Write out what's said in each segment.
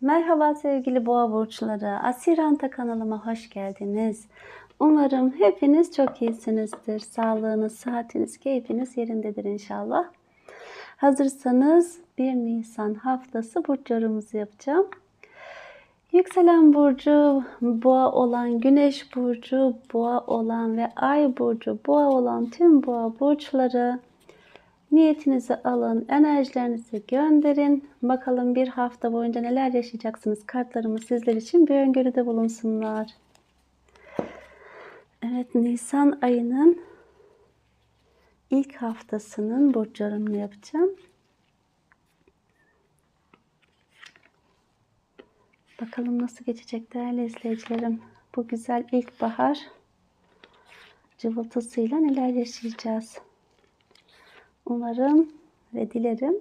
Merhaba sevgili boğa burçları. Asiranta kanalıma hoş geldiniz. Umarım hepiniz çok iyisinizdir. Sağlığınız, sıhhatiniz, keyfiniz yerindedir inşallah. Hazırsanız 1 Nisan haftası burç yorumunuzu yapacağım. Yükselen burcu boğa olan, güneş burcu boğa olan ve ay burcu boğa olan tüm boğa burçları Niyetinizi alın, enerjilerinizi gönderin. Bakalım bir hafta boyunca neler yaşayacaksınız. Kartlarımız sizler için bir öngörüde bulunsunlar. Evet, Nisan ayının ilk haftasının burç yorumunu yapacağım. Bakalım nasıl geçecek değerli izleyicilerim. Bu güzel ilkbahar cıvıltısıyla neler yaşayacağız. Umarım ve dilerim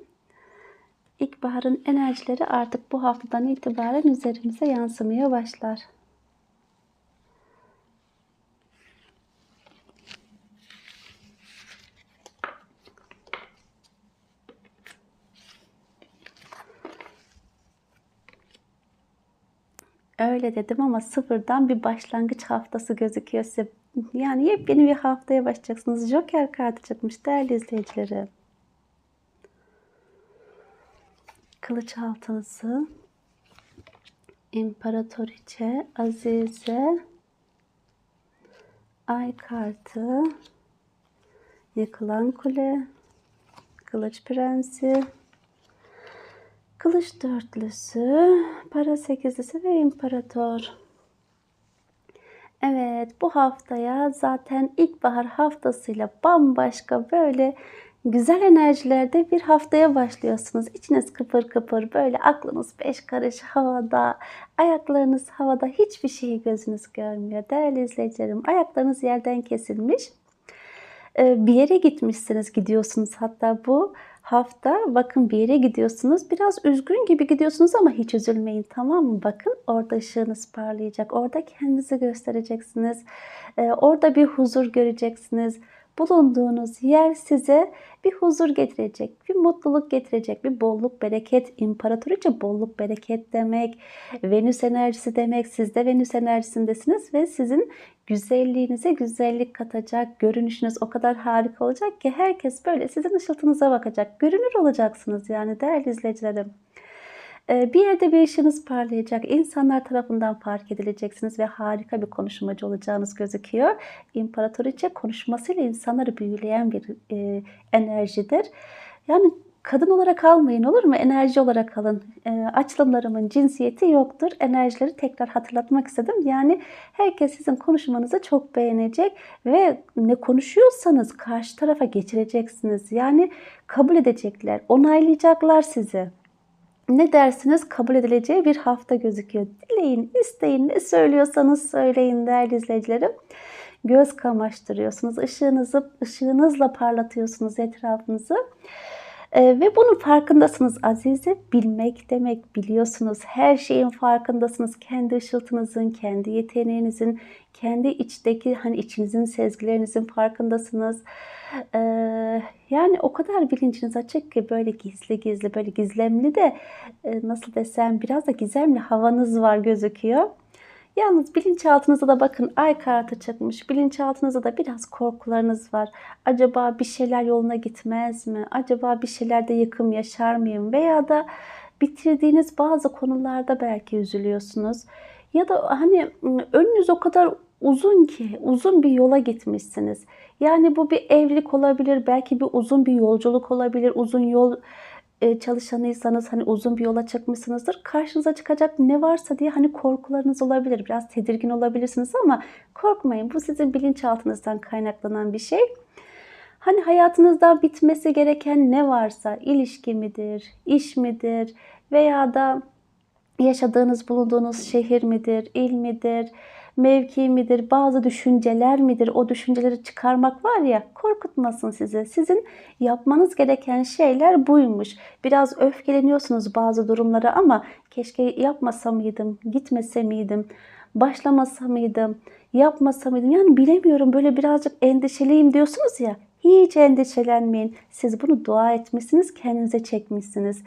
ilkbaharın enerjileri artık bu haftadan itibaren üzerimize yansımaya başlar. Öyle dedim ama sıfırdan bir başlangıç haftası gözüküyor size. Yani yepyeni bir haftaya başlayacaksınız. Joker kartı çıkmış değerli izleyicilerim. Kılıç altılısı, İmparatoriçe, Azize, Ay kartı, Yıkılan Kule, Kılıç Prensi, Kılıç dörtlüsü, para sekizlisi ve imparator. Evet bu haftaya zaten ilkbahar haftasıyla bambaşka böyle güzel enerjilerde bir haftaya başlıyorsunuz. İçiniz kıpır kıpır böyle aklınız beş karış havada, ayaklarınız havada hiçbir şeyi gözünüz görmüyor. Değerli izleyicilerim ayaklarınız yerden kesilmiş. Ee, bir yere gitmişsiniz gidiyorsunuz hatta bu hafta bakın bir yere gidiyorsunuz. Biraz üzgün gibi gidiyorsunuz ama hiç üzülmeyin tamam mı? Bakın orada ışığınız parlayacak. Orada kendinizi göstereceksiniz. Ee, orada bir huzur göreceksiniz. Bulunduğunuz yer size bir huzur getirecek, bir mutluluk getirecek, bir bolluk, bereket, imparatoriçe bolluk, bereket demek, Venüs enerjisi demek. Siz de Venüs enerjisindesiniz ve sizin güzelliğinize güzellik katacak, görünüşünüz o kadar harika olacak ki herkes böyle sizin ışıltınıza bakacak. Görünür olacaksınız yani değerli izleyicilerim. Ee, bir yerde bir ışığınız parlayacak. İnsanlar tarafından fark edileceksiniz ve harika bir konuşmacı olacağınız gözüküyor. İmparatoriçe konuşmasıyla insanları büyüleyen bir e, enerjidir. Yani kadın olarak almayın olur mu? Enerji olarak alın. E, açlımlarımın cinsiyeti yoktur. Enerjileri tekrar hatırlatmak istedim. Yani herkes sizin konuşmanızı çok beğenecek ve ne konuşuyorsanız karşı tarafa geçireceksiniz. Yani kabul edecekler, onaylayacaklar sizi ne dersiniz kabul edileceği bir hafta gözüküyor. Dileyin, isteyin, ne söylüyorsanız söyleyin değerli izleyicilerim. Göz kamaştırıyorsunuz, ışığınızı, ışığınızla parlatıyorsunuz etrafınızı. Ee, ve bunun farkındasınız Azize. Bilmek demek biliyorsunuz. Her şeyin farkındasınız. Kendi ışıltınızın, kendi yeteneğinizin, kendi içteki hani içinizin sezgilerinizin farkındasınız. Ee, yani o kadar bilinciniz açık ki böyle gizli gizli böyle gizemli de e, nasıl desem biraz da gizemli havanız var gözüküyor. Yalnız bilinçaltınıza da bakın ay kartı çıkmış. Bilinçaltınızda da biraz korkularınız var. Acaba bir şeyler yoluna gitmez mi? Acaba bir şeylerde yıkım yaşar mıyım? Veya da bitirdiğiniz bazı konularda belki üzülüyorsunuz. Ya da hani önünüz o kadar uzun ki, uzun bir yola gitmişsiniz. Yani bu bir evlilik olabilir, belki bir uzun bir yolculuk olabilir, uzun yol çalışanıysanız hani uzun bir yola çıkmışsınızdır. Karşınıza çıkacak ne varsa diye hani korkularınız olabilir. Biraz tedirgin olabilirsiniz ama korkmayın. Bu sizin bilinçaltınızdan kaynaklanan bir şey. Hani hayatınızda bitmesi gereken ne varsa ilişki midir, iş midir veya da yaşadığınız, bulunduğunuz şehir midir, il midir, mevki midir, bazı düşünceler midir? O düşünceleri çıkarmak var ya korkutmasın sizi. Sizin yapmanız gereken şeyler buymuş. Biraz öfkeleniyorsunuz bazı durumlara ama keşke yapmasa mıydım, gitmese miydim, başlamasa mıydım, yapmasa mıydım? Yani bilemiyorum böyle birazcık endişeliyim diyorsunuz ya. Hiç endişelenmeyin. Siz bunu dua etmişsiniz, kendinize çekmişsiniz.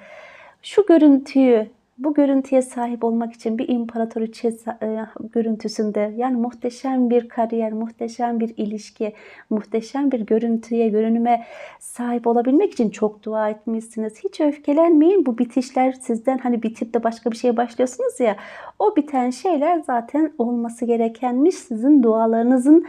Şu görüntüyü bu görüntüye sahip olmak için bir imparatoriçe e, görüntüsünde yani muhteşem bir kariyer, muhteşem bir ilişki, muhteşem bir görüntüye, görünüme sahip olabilmek için çok dua etmişsiniz. Hiç öfkelenmeyin. Bu bitişler sizden hani bitip de başka bir şeye başlıyorsunuz ya. O biten şeyler zaten olması gerekenmiş. Sizin dualarınızın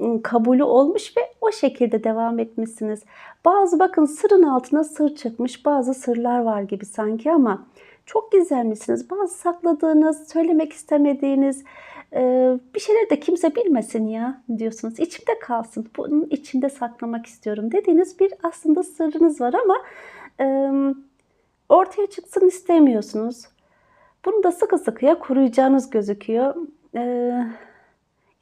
ım, kabulü olmuş ve o şekilde devam etmişsiniz. Bazı bakın sırın altına sır çıkmış, bazı sırlar var gibi sanki ama çok gizemlisiniz. Bazı sakladığınız, söylemek istemediğiniz e, bir şeyler de kimse bilmesin ya diyorsunuz. İçimde kalsın. Bunun içinde saklamak istiyorum dediğiniz bir aslında sırrınız var ama e, ortaya çıksın istemiyorsunuz. Bunu da sıkı sıkıya koruyacağınız gözüküyor. E,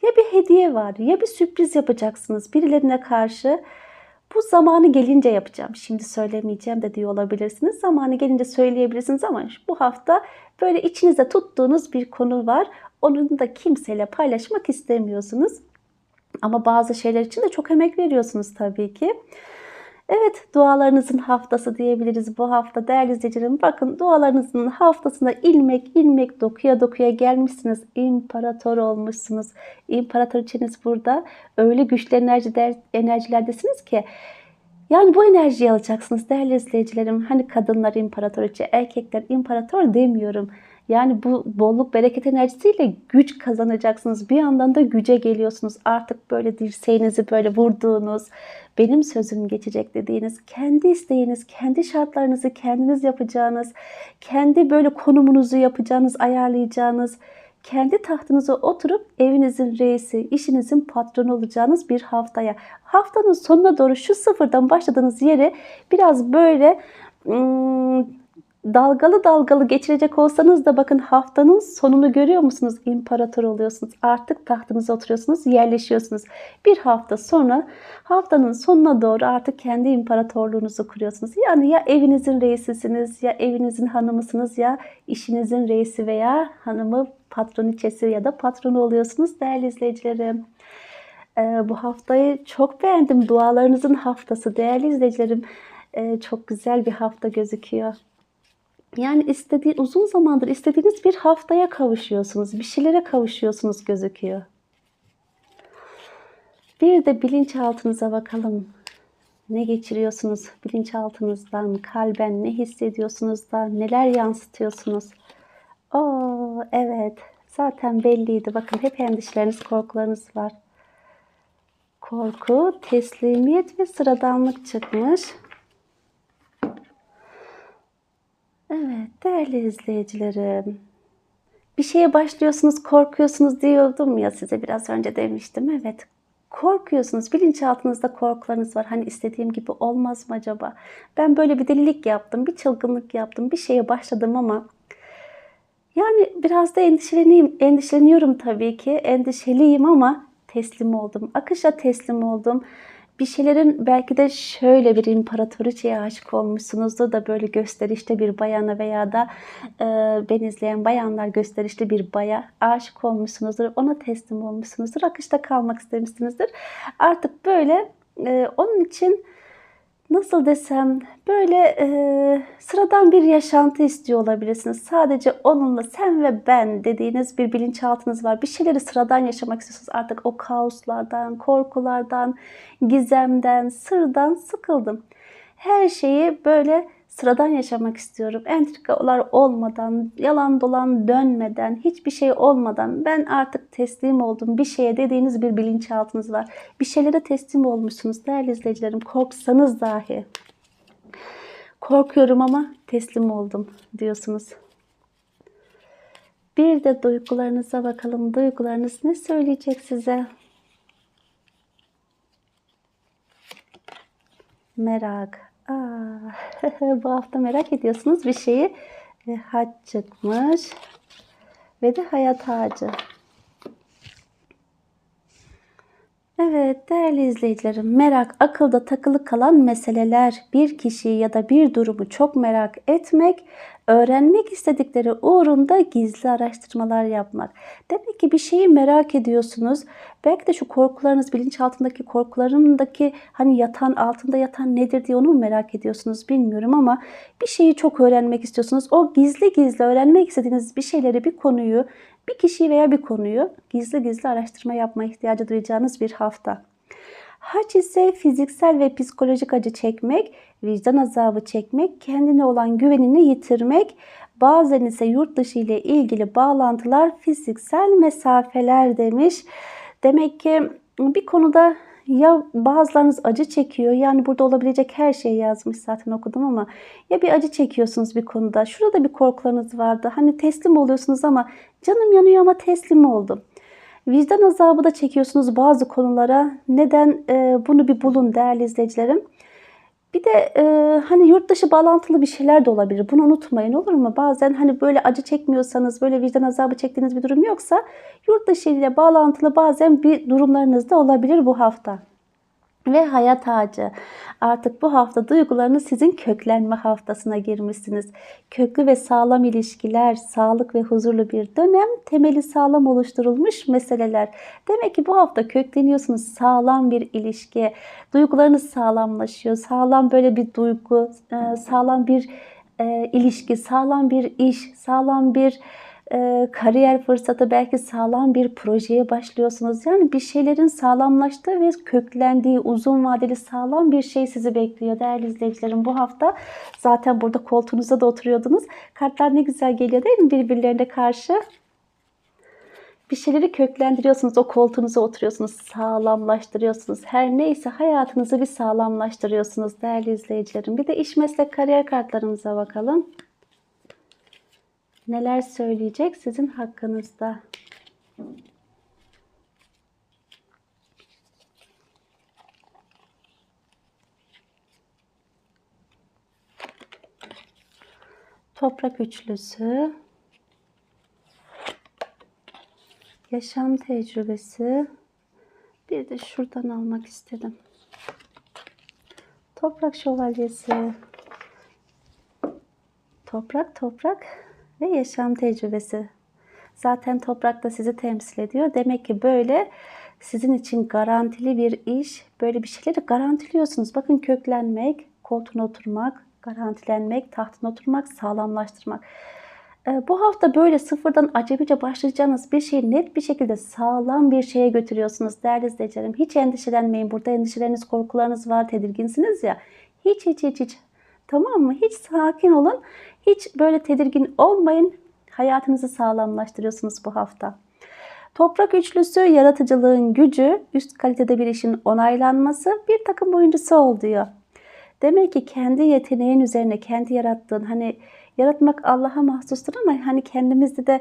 ya bir hediye var ya bir sürpriz yapacaksınız birilerine karşı. Bu zamanı gelince yapacağım. Şimdi söylemeyeceğim de diyor olabilirsiniz. Zamanı gelince söyleyebilirsiniz ama bu hafta böyle içinizde tuttuğunuz bir konu var. Onu da kimseyle paylaşmak istemiyorsunuz. Ama bazı şeyler için de çok emek veriyorsunuz tabii ki. Evet dualarınızın haftası diyebiliriz bu hafta değerli izleyicilerim. Bakın dualarınızın haftasında ilmek ilmek dokuya dokuya gelmişsiniz. İmparator olmuşsunuz. İmparatoriçeniz burada. Öyle güçlü enerji, enerjilerdesiniz ki yani bu enerjiyi alacaksınız değerli izleyicilerim. Hani kadınlar imparatoriçe, erkekler imparator demiyorum. Yani bu bolluk bereket enerjisiyle güç kazanacaksınız. Bir yandan da güce geliyorsunuz. Artık böyle dirseğinizi böyle vurduğunuz, benim sözüm geçecek dediğiniz, kendi isteğiniz, kendi şartlarınızı kendiniz yapacağınız, kendi böyle konumunuzu yapacağınız, ayarlayacağınız, kendi tahtınıza oturup evinizin reisi, işinizin patronu olacağınız bir haftaya. Haftanın sonuna doğru şu sıfırdan başladığınız yere biraz böyle dalgalı dalgalı geçirecek olsanız da bakın haftanın sonunu görüyor musunuz? İmparator oluyorsunuz. Artık tahtınıza oturuyorsunuz, yerleşiyorsunuz. Bir hafta sonra haftanın sonuna doğru artık kendi imparatorluğunuzu kuruyorsunuz. Yani ya evinizin reisisiniz, ya evinizin hanımısınız, ya işinizin reisi veya hanımı, patroniçesi ya da patronu oluyorsunuz değerli izleyicilerim. Ee, bu haftayı çok beğendim. Dualarınızın haftası değerli izleyicilerim. Ee, çok güzel bir hafta gözüküyor. Yani istediği uzun zamandır istediğiniz bir haftaya kavuşuyorsunuz. Bir şeylere kavuşuyorsunuz gözüküyor. Bir de bilinçaltınıza bakalım. Ne geçiriyorsunuz bilinçaltınızdan, kalben ne hissediyorsunuz da neler yansıtıyorsunuz? Oo evet zaten belliydi. Bakın hep endişeleriniz, korkularınız var. Korku, teslimiyet ve sıradanlık çıkmış. Evet değerli izleyicilerim. Bir şeye başlıyorsunuz, korkuyorsunuz diyordum ya size biraz önce demiştim. Evet korkuyorsunuz. Bilinçaltınızda korkularınız var. Hani istediğim gibi olmaz mı acaba? Ben böyle bir delilik yaptım, bir çılgınlık yaptım, bir şeye başladım ama yani biraz da endişeleneyim, endişeleniyorum tabii ki. Endişeliyim ama teslim oldum. Akışa teslim oldum bir şeylerin belki de şöyle bir imparatoriçeye aşık olmuşsunuzdur da böyle gösterişli bir bayana veya da e, ben izleyen bayanlar gösterişli bir baya aşık olmuşsunuzdur. Ona teslim olmuşsunuzdur. Akışta kalmak istemişsinizdir. Artık böyle e, onun için nasıl desem böyle e, sıradan bir yaşantı istiyor olabilirsiniz. Sadece onunla sen ve ben dediğiniz bir bilinçaltınız var. Bir şeyleri sıradan yaşamak istiyorsunuz. Artık o kaoslardan, korkulardan, gizemden, sırdan sıkıldım. Her şeyi böyle sıradan yaşamak istiyorum. Entrikalar olmadan, yalan dolan dönmeden, hiçbir şey olmadan ben artık teslim oldum bir şeye dediğiniz bir bilinçaltınız var. Bir şeylere teslim olmuşsunuz değerli izleyicilerim. Korksanız dahi. Korkuyorum ama teslim oldum diyorsunuz. Bir de duygularınıza bakalım. Duygularınız ne söyleyecek size? Merak. Aa, bu hafta merak ediyorsunuz bir şeyi. E, hac çıkmış. Ve de hayat ağacı. Evet değerli izleyicilerim, merak akılda takılı kalan meseleler, bir kişiyi ya da bir durumu çok merak etmek, öğrenmek istedikleri uğrunda gizli araştırmalar yapmak. Demek ki bir şeyi merak ediyorsunuz. Belki de şu korkularınız, bilinçaltındaki korkularındaki hani yatan, altında yatan nedir diye onu merak ediyorsunuz bilmiyorum ama bir şeyi çok öğrenmek istiyorsunuz. O gizli gizli öğrenmek istediğiniz bir şeyleri, bir konuyu bir kişiyi veya bir konuyu gizli gizli araştırma yapma ihtiyacı duyacağınız bir hafta. Hac ise fiziksel ve psikolojik acı çekmek, vicdan azabı çekmek, kendine olan güvenini yitirmek, bazen ise yurt dışı ile ilgili bağlantılar fiziksel mesafeler demiş. Demek ki bir konuda ya bazılarınız acı çekiyor. Yani burada olabilecek her şeyi yazmış zaten okudum ama ya bir acı çekiyorsunuz bir konuda. Şurada bir korkularınız vardı. Hani teslim oluyorsunuz ama canım yanıyor ama teslim oldum. Vicdan azabı da çekiyorsunuz bazı konulara. Neden e, bunu bir bulun değerli izleyicilerim. Bir de e, hani yurt dışı bağlantılı bir şeyler de olabilir. Bunu unutmayın olur mu? Bazen hani böyle acı çekmiyorsanız, böyle vicdan azabı çektiğiniz bir durum yoksa yurt dışı ile bağlantılı bazen bir durumlarınız da olabilir bu hafta ve hayat ağacı. Artık bu hafta duygularınız sizin köklenme haftasına girmişsiniz. Köklü ve sağlam ilişkiler, sağlık ve huzurlu bir dönem, temeli sağlam oluşturulmuş meseleler. Demek ki bu hafta kökleniyorsunuz sağlam bir ilişki. Duygularınız sağlamlaşıyor. Sağlam böyle bir duygu, e, sağlam bir e, ilişki, sağlam bir iş, sağlam bir e, kariyer fırsatı, belki sağlam bir projeye başlıyorsunuz. Yani bir şeylerin sağlamlaştığı ve köklendiği uzun vadeli sağlam bir şey sizi bekliyor değerli izleyicilerim. Bu hafta zaten burada koltuğunuzda da oturuyordunuz. Kartlar ne güzel geliyor değil mi birbirlerine karşı? bir şeyleri köklendiriyorsunuz. O koltuğunuza oturuyorsunuz. Sağlamlaştırıyorsunuz. Her neyse hayatınızı bir sağlamlaştırıyorsunuz değerli izleyicilerim. Bir de iş meslek kariyer kartlarımıza bakalım neler söyleyecek sizin hakkınızda. Toprak üçlüsü, yaşam tecrübesi, bir de şuradan almak istedim. Toprak şövalyesi, toprak toprak ve yaşam tecrübesi. Zaten toprak da sizi temsil ediyor. Demek ki böyle sizin için garantili bir iş, böyle bir şeyleri garantiliyorsunuz. Bakın köklenmek, koltuğuna oturmak, garantilenmek, tahtına oturmak, sağlamlaştırmak. Ee, bu hafta böyle sıfırdan acemice başlayacağınız bir şeyi net bir şekilde sağlam bir şeye götürüyorsunuz değerli izleyicilerim. Hiç endişelenmeyin. Burada endişeleriniz, korkularınız var, tedirginsiniz ya. Hiç hiç hiç hiç. Tamam mı? Hiç sakin olun. Hiç böyle tedirgin olmayın. Hayatınızı sağlamlaştırıyorsunuz bu hafta. Toprak üçlüsü yaratıcılığın gücü, üst kalitede bir işin onaylanması, bir takım oyuncusu ol diyor. Demek ki kendi yeteneğin üzerine, kendi yarattığın, hani yaratmak Allah'a mahsustur ama hani kendimizde de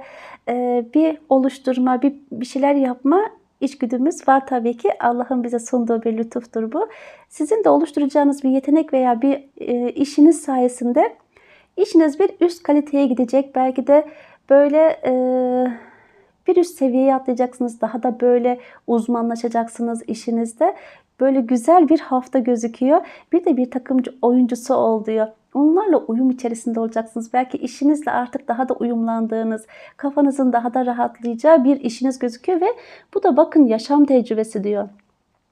e, bir oluşturma, bir, bir şeyler yapma içgüdümüz var tabii ki. Allah'ın bize sunduğu bir lütuftur bu. Sizin de oluşturacağınız bir yetenek veya bir e, işiniz sayesinde işiniz bir üst kaliteye gidecek. Belki de böyle e, bir üst seviyeye atlayacaksınız. Daha da böyle uzmanlaşacaksınız işinizde. Böyle güzel bir hafta gözüküyor. Bir de bir takımcı oyuncusu ol diyor. Onlarla uyum içerisinde olacaksınız. Belki işinizle artık daha da uyumlandığınız, kafanızın daha da rahatlayacağı bir işiniz gözüküyor ve bu da bakın yaşam tecrübesi diyor.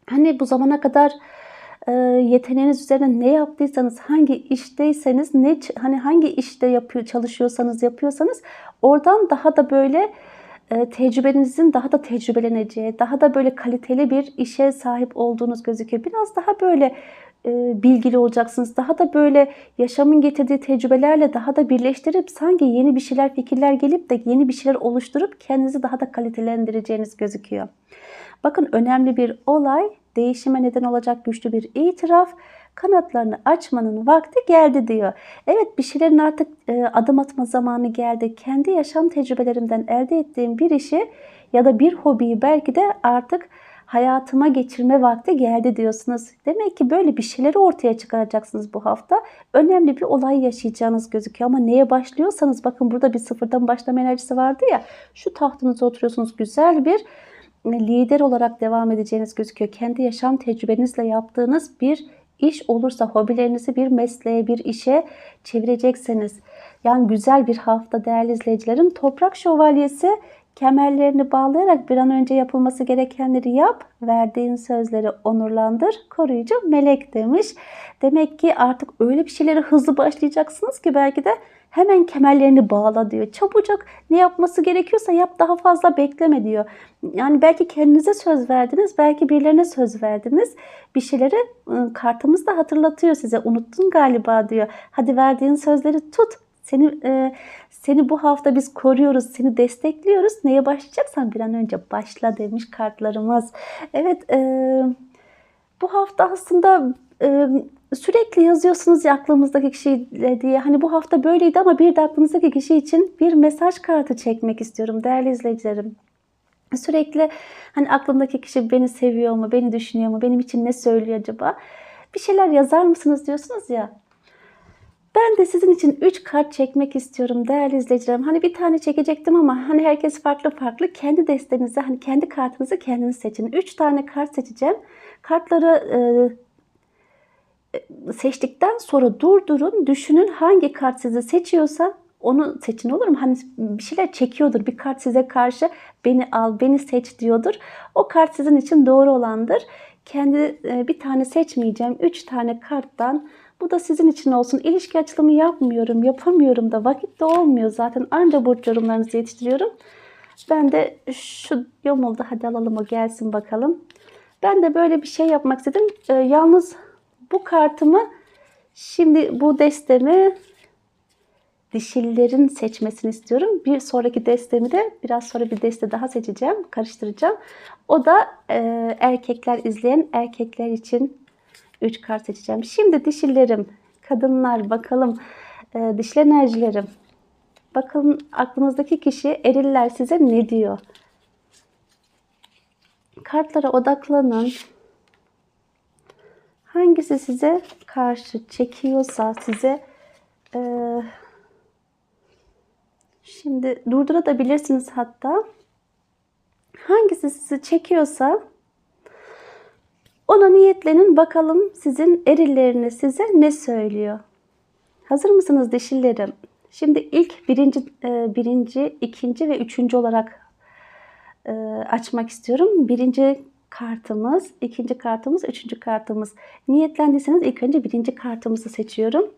Hani bu zamana kadar e, yeteneğiniz üzerine ne yaptıysanız, hangi işteyseniz, ne hani hangi işte yapıyor çalışıyorsanız, yapıyorsanız oradan daha da böyle tecrübenizin daha da tecrübeleneceği, daha da böyle kaliteli bir işe sahip olduğunuz gözüküyor. Biraz daha böyle e, bilgili olacaksınız. Daha da böyle yaşamın getirdiği tecrübelerle daha da birleştirip sanki yeni bir şeyler, fikirler gelip de yeni bir şeyler oluşturup kendinizi daha da kalitelendireceğiniz gözüküyor. Bakın önemli bir olay, değişime neden olacak güçlü bir itiraf, kanatlarını açmanın vakti geldi diyor. Evet bir şeylerin artık e, adım atma zamanı geldi. Kendi yaşam tecrübelerimden elde ettiğim bir işi ya da bir hobiyi belki de artık hayatıma geçirme vakti geldi diyorsunuz. Demek ki böyle bir şeyleri ortaya çıkaracaksınız bu hafta. Önemli bir olay yaşayacağınız gözüküyor ama neye başlıyorsanız bakın burada bir sıfırdan başlama enerjisi vardı ya. Şu tahtınıza oturuyorsunuz güzel bir lider olarak devam edeceğiniz gözüküyor. Kendi yaşam tecrübenizle yaptığınız bir iş olursa hobilerinizi bir mesleğe, bir işe çevireceksiniz. Yani güzel bir hafta değerli izleyicilerim. Toprak şövalyesi kemerlerini bağlayarak bir an önce yapılması gerekenleri yap, verdiğin sözleri onurlandır, koruyucu melek demiş. Demek ki artık öyle bir şeylere hızlı başlayacaksınız ki belki de hemen kemerlerini bağla diyor. Çabucak ne yapması gerekiyorsa yap daha fazla bekleme diyor. Yani belki kendinize söz verdiniz, belki birilerine söz verdiniz. Bir şeyleri ıı, kartımız da hatırlatıyor size. Unuttun galiba diyor. Hadi verdiğin sözleri tut. Seni e, seni bu hafta biz koruyoruz, seni destekliyoruz. Neye başlayacaksan bir an önce başla demiş kartlarımız. Evet, e, bu hafta aslında sürekli yazıyorsunuz ya aklımızdaki kişiyle diye. Hani bu hafta böyleydi ama bir de aklınızdaki kişi için bir mesaj kartı çekmek istiyorum değerli izleyicilerim. Sürekli hani aklımdaki kişi beni seviyor mu, beni düşünüyor mu, benim için ne söylüyor acaba? Bir şeyler yazar mısınız diyorsunuz ya. Ben de sizin için 3 kart çekmek istiyorum değerli izleyicilerim. Hani bir tane çekecektim ama hani herkes farklı farklı. Kendi destenizi, hani kendi kartınızı kendiniz seçin. 3 tane kart seçeceğim. Kartları e, seçtikten sonra durdurun, düşünün hangi kart sizi seçiyorsa onu seçin olur mu? Hani bir şeyler çekiyordur. Bir kart size karşı beni al, beni seç diyordur. O kart sizin için doğru olandır. Kendi e, bir tane seçmeyeceğim. 3 tane karttan bu da sizin için olsun. İlişki açılımı yapmıyorum, yapamıyorum da vakit de olmuyor zaten. Anca burç yorumlarınızı yetiştiriyorum. Ben de şu yomulda hadi alalım o gelsin bakalım. Ben de böyle bir şey yapmak istedim. Ee, yalnız bu kartımı şimdi bu destemi dişillerin seçmesini istiyorum. Bir sonraki destemi de biraz sonra bir deste daha seçeceğim, karıştıracağım. O da e, erkekler izleyen erkekler için 3 kart seçeceğim. Şimdi dişillerim, kadınlar bakalım e, dişli enerjilerim. Bakın aklınızdaki kişi eriller size ne diyor? Kartlara odaklanın. Hangisi size karşı çekiyorsa size e, şimdi durdurabilirsiniz hatta. Hangisi sizi çekiyorsa ona niyetlenin bakalım sizin erilleriniz size ne söylüyor. Hazır mısınız dişillerim? Şimdi ilk birinci, e, birinci, ikinci ve üçüncü olarak e, açmak istiyorum. Birinci kartımız, ikinci kartımız, üçüncü kartımız. Niyetlendiyseniz ilk önce birinci kartımızı seçiyorum.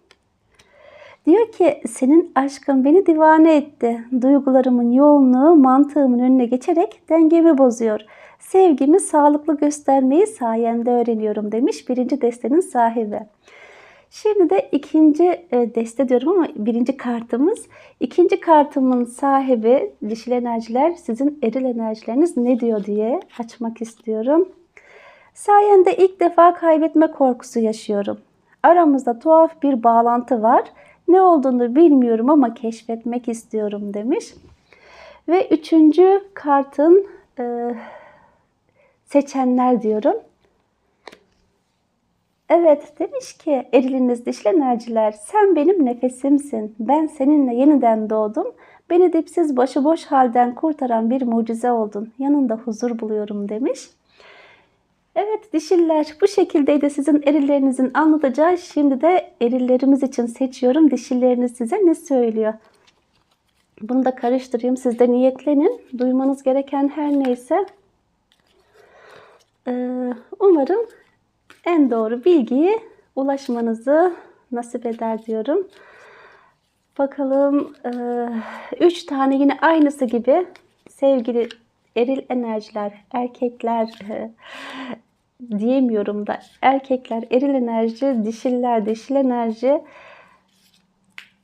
Diyor ki senin aşkın beni divane etti. Duygularımın yoğunluğu mantığımın önüne geçerek dengemi bozuyor. Sevgimi sağlıklı göstermeyi sayende öğreniyorum demiş birinci destenin sahibi. Şimdi de ikinci e, deste diyorum ama birinci kartımız. İkinci kartımın sahibi dişil enerjiler sizin eril enerjileriniz ne diyor diye açmak istiyorum. Sayende ilk defa kaybetme korkusu yaşıyorum. Aramızda tuhaf bir bağlantı var. Ne olduğunu bilmiyorum ama keşfetmek istiyorum demiş. Ve üçüncü kartın e, seçenler diyorum. Evet demiş ki eriliniz dişli enerjiler sen benim nefesimsin. Ben seninle yeniden doğdum. Beni dipsiz başıboş halden kurtaran bir mucize oldun. Yanında huzur buluyorum demiş. Evet dişiller bu şekildeydi sizin erillerinizin anlatacağı. Şimdi de erillerimiz için seçiyorum. Dişilleriniz size ne söylüyor? Bunu da karıştırayım. Siz de niyetlenin. Duymanız gereken her neyse. Ee, umarım en doğru bilgiyi ulaşmanızı nasip eder diyorum. Bakalım 3 e, tane yine aynısı gibi sevgili eril enerjiler, erkekler diyemiyorum da erkekler eril enerji, dişiller dişil enerji.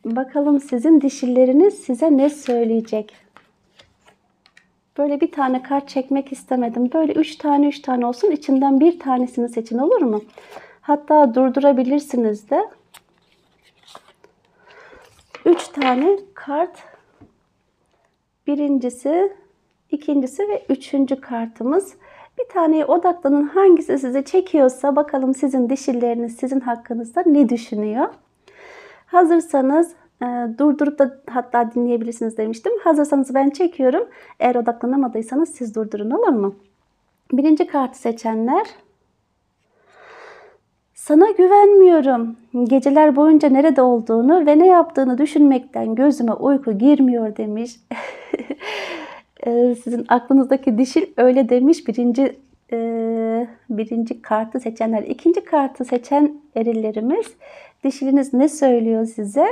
Bakalım sizin dişilleriniz size ne söyleyecek? Böyle bir tane kart çekmek istemedim. Böyle üç tane üç tane olsun. İçinden bir tanesini seçin olur mu? Hatta durdurabilirsiniz de. Üç tane kart. Birincisi, ikincisi ve üçüncü kartımız. Bir taneye odaklanın. Hangisi sizi çekiyorsa bakalım sizin dişilleriniz sizin hakkınızda ne düşünüyor? Hazırsanız durdurup da hatta dinleyebilirsiniz demiştim. Hazırsanız ben çekiyorum. Eğer odaklanamadıysanız siz durdurun olur mu? Birinci kartı seçenler. Sana güvenmiyorum. Geceler boyunca nerede olduğunu ve ne yaptığını düşünmekten gözüme uyku girmiyor demiş. Ee, Sizin aklınızdaki dişil öyle demiş. Birinci e, birinci kartı seçenler. ikinci kartı seçen erillerimiz. Dişiliniz ne söylüyor size?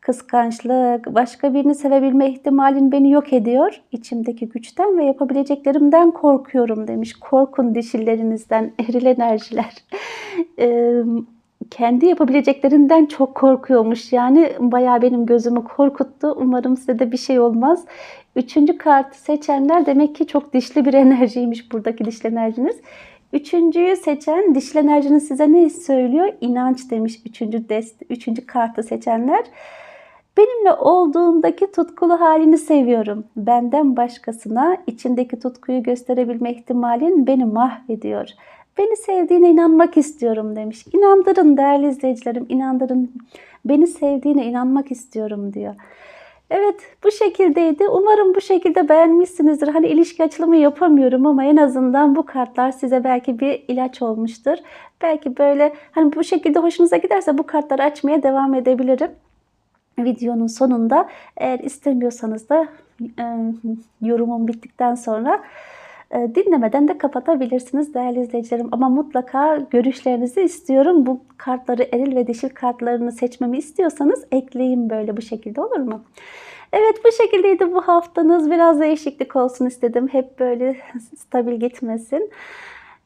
Kıskançlık, başka birini sevebilme ihtimalin beni yok ediyor. İçimdeki güçten ve yapabileceklerimden korkuyorum demiş. Korkun dişillerinizden, eril enerjiler. Kendi yapabileceklerinden çok korkuyormuş. Yani bayağı benim gözümü korkuttu. Umarım size de bir şey olmaz. Üçüncü kartı seçenler demek ki çok dişli bir enerjiymiş buradaki dişli enerjiniz. Üçüncüyü seçen dişli enerjiniz size ne söylüyor? İnanç demiş üçüncü, dest, üçüncü kartı seçenler. Benimle olduğundaki tutkulu halini seviyorum. Benden başkasına içindeki tutkuyu gösterebilme ihtimalin beni mahvediyor. Beni sevdiğine inanmak istiyorum demiş. İnandırın değerli izleyicilerim, inandırın. Beni sevdiğine inanmak istiyorum diyor. Evet bu şekildeydi. Umarım bu şekilde beğenmişsinizdir. Hani ilişki açılımı yapamıyorum ama en azından bu kartlar size belki bir ilaç olmuştur. Belki böyle hani bu şekilde hoşunuza giderse bu kartları açmaya devam edebilirim videonun sonunda eğer istemiyorsanız da e, yorumum bittikten sonra e, dinlemeden de kapatabilirsiniz değerli izleyicilerim. Ama mutlaka görüşlerinizi istiyorum. Bu kartları eril ve dişil kartlarını seçmemi istiyorsanız ekleyin böyle bu şekilde olur mu? Evet bu şekildeydi bu haftanız. Biraz değişiklik olsun istedim. Hep böyle stabil gitmesin.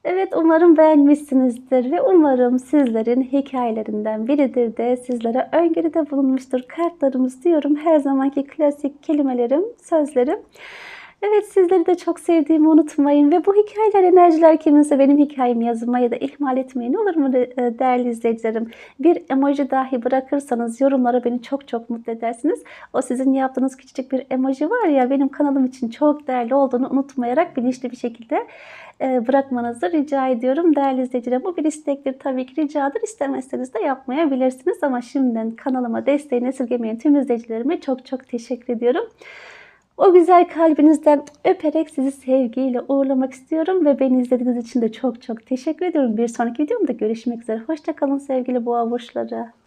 Evet umarım beğenmişsinizdir ve umarım sizlerin hikayelerinden biridir de sizlere öngörüde bulunmuştur kartlarımız diyorum. Her zamanki klasik kelimelerim, sözlerim. Evet sizleri de çok sevdiğimi unutmayın ve bu hikayeler enerjiler kiminse benim hikayemi yazmayı da ihmal etmeyin olur mu e, değerli izleyicilerim? Bir emoji dahi bırakırsanız yorumlara beni çok çok mutlu edersiniz. O sizin yaptığınız küçücük bir emoji var ya benim kanalım için çok değerli olduğunu unutmayarak bilinçli bir şekilde bırakmanızı rica ediyorum. Değerli izleyicilerim bu bir istektir tabii ki ricadır. İstemezseniz de yapmayabilirsiniz ama şimdiden kanalıma desteğini esirgemeyen tüm izleyicilerime çok çok teşekkür ediyorum. O güzel kalbinizden öperek sizi sevgiyle uğurlamak istiyorum ve beni izlediğiniz için de çok çok teşekkür ediyorum. Bir sonraki videomda görüşmek üzere. Hoşçakalın sevgili boğa burçları.